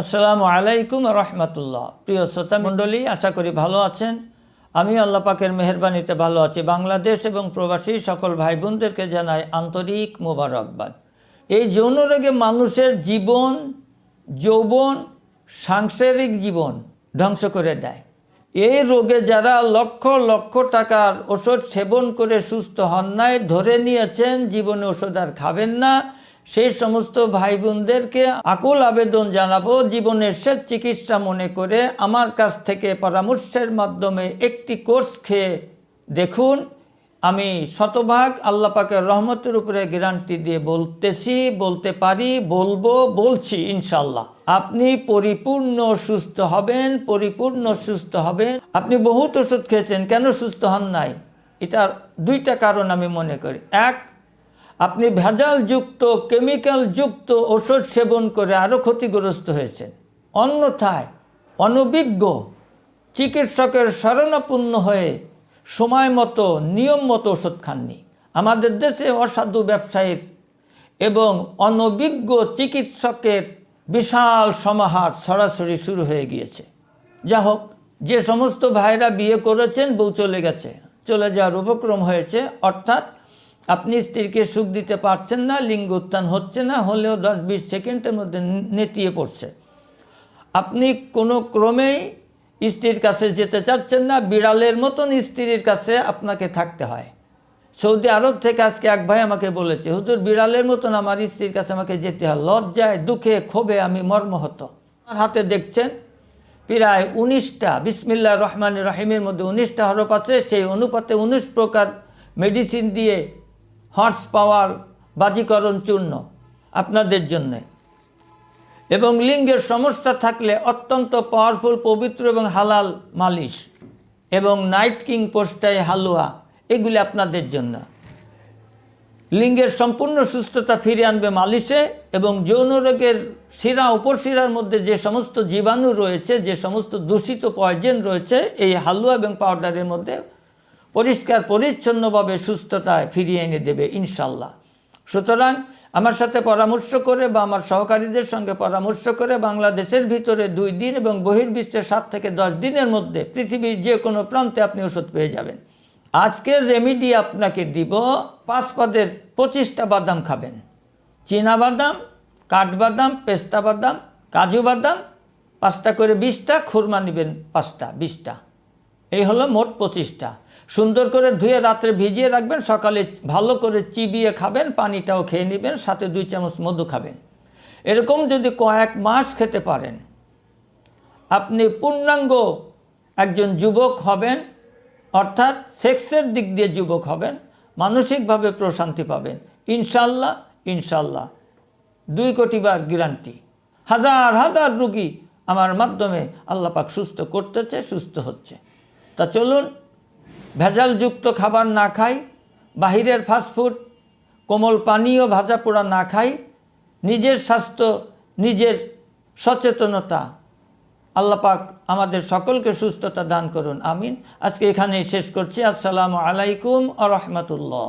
আসসালামু আলাইকুম রহমতুল্লাহ। প্রিয় শ্রোতা মণ্ডলী, আশা করি ভালো আছেন। আমি আল্লাহ পাকের মেহরবানিতে ভালো আছি। বাংলাদেশ এবং প্রবাসী সকল ভাই বোনদেরকে জানাই আন্তরিক মোবারকবাদ। এই যৌন রোগে মানুষের জীবন, যৌবন, সাংসারিক জীবন ধ্বংস করে দেয়। এই রোগে যারা লক্ষ লক্ষ টাকার ওষুধ সেবন করে সুস্থ হন নাই, ধরে নিয়েছেন, জীবনে ওষুধ আর খাবেন না। সেই সমস্ত ভাই বোনদেরকে আকুল আবেদন জানাব জীবনের শেষ চিকিৎসা মনে করে আমার কাছ থেকে পরামর্শের মাধ্যমে একটি কোর্স খেয়ে দেখুন। আমি শতভাগ আল্লাহ পাকের রহমতের উপরে গ্যারান্টি দিয়ে বলতেছি, বলতে পারি, বলব, বলছি ইনশাল্লাহ আপনি পরিপূর্ণ সুস্থ হবেন, পরিপূর্ণ সুস্থ হবেন। আপনি বহুত ওষুধ খেয়েছেন, কেন সুস্থ হন নাই? এটার দুইটা কারণ আমি মনে করি। এক আপনি ভেজালযুক্ত, কেমিক্যালযুক্ত ওষুধ সেবন করে আরও ক্ষতিগ্রস্ত হয়েছেন। অন্যথায় অনভিজ্ঞ চিকিৎসকের শরণাপন্ন হয়ে সময় মতো, নিয়ম মতো ওষুধ খাননি। আমাদের দেশে অসাধু ব্যবসায়ীর এবং অনভিজ্ঞ চিকিৎসকের বিশাল সমাহার সরাসরি শুরু হয়ে গিয়েছে। যা হোক, যে সমস্ত ভাইরা বিয়ে করেছেন, বউ চলে গেছে। চলে যাওয়ার উপক্রম হয়েছে, অর্থাৎ আপনি স্ত্রীকে সুখ দিতে পারছেন না, লিঙ্গ উত্থান হচ্ছে না, হলেও দশ বিশ সেকেন্ডের মধ্যে নেতিয়ে পড়ছে। আপনি কোনো ক্রমেই স্ত্রীর কাছে যেতে চাচ্ছেন না, বিড়ালের মতন স্ত্রীর কাছে আপনাকে থাকতে হয়। সৌদি আরব থেকে আজকে এক ভাই আমাকে বলেছে, হুজুর, বিড়ালের মতন আমার স্ত্রীর কাছে আমাকে যেতে হয়, লজ্জায়, দুঃখে, ক্ষোভে আমি মর্মহত। আমার হাতে দেখছেন, প্রায় উনিশটা বিসমিল্লা রহমান রহিমের মধ্যে উনিশটা হরফ আছে, সেই অনুপাতে উনিশ প্রকার মেডিসিন দিয়ে হর্স পাওয়ার বাজিকরণ চূর্ণ আপনাদের জন্যে। এবং লিঙ্গের সমস্যা থাকলে অত্যন্ত পাওয়ারফুল পবিত্র এবং হালাল মালিশ। এবং নাইট কিং পোস্টাই হালুয়া, এগুলি আপনাদের জন্য। লিঙ্গের সম্পূর্ণ সুস্থতা ফিরে আনবে মালিশে এবং যৌন রোগের শিরা, উপশিরার মধ্যে যে সমস্ত জীবাণু রয়েছে, যে সমস্ত দূষিত পয়জেন রয়েছে, এই হালুয়া এবং পাউডারের মধ্যে পরিষ্কার, পরিচ্ছন্নভাবে সুস্থতায় ফিরিয়ে এনে দেবে ইনশাল্লাহ। সুতরাং আমার সাথে পরামর্শ করে বা আমার সহকারীদের সঙ্গে পরামর্শ করে বাংলাদেশের ভিতরে দুই দিন এবং বহির্বিশ্বের সাত থেকে দশ দিনের মধ্যে পৃথিবীর যে কোনো প্রান্তে আপনি ওষুধ পেয়ে যাবেন। আজকের রেমিডি আপনাকে দিব, পাঁচ পদের পঁচিশটা বাদাম খাবেন। চীনা বাদাম কাঠবাদাম পেস্তা বাদাম, কাজু বাদাম, পাঁচটা করে বিশটা, খুরমা নেবেন পাঁচটা, বিশটা। এই হলো মোট পঁচিশটা সুন্দর করে ধুয়ে রাত্রে ভিজিয়ে রাখবেন, সকালে ভালো করে চিবিয়ে খাবেন, পানিটাও খেয়ে নেবেন, সাথে দুই চামচ মধু খাবেন। এরকম যদি কয়েক মাস খেতে পারেন, আপনি পূর্ণাঙ্গ একজন যুবক হবেন, অর্থাৎ সেক্সের দিক দিয়ে যুবক হবেন, মানসিকভাবে প্রশান্তি পাবেন। ইনশাল্লাহ ইনশাল্লাহ। দুই কোটিবার গ্যারান্টি। হাজার হাজার রুগী আমার মাধ্যমে আল্লাহ পাক সুস্থ করতেছে, সুস্থ হচ্ছে। তা চলুন, ভেজালযুক্ত খাবার না খাই, বাহিরের ফাস্টফুড কোমল পানীয় ভাজা পোড়া না খাই, নিজের স্বাস্থ্য, নিজের সচেতনতা। আল্লাহ পাক আমাদের সকলকে সুস্থতা দান করুন, আমিন। আজকে এখানেই শেষ করছি। আসসালামু আলাইকুম আ রহমতুল্লাহ।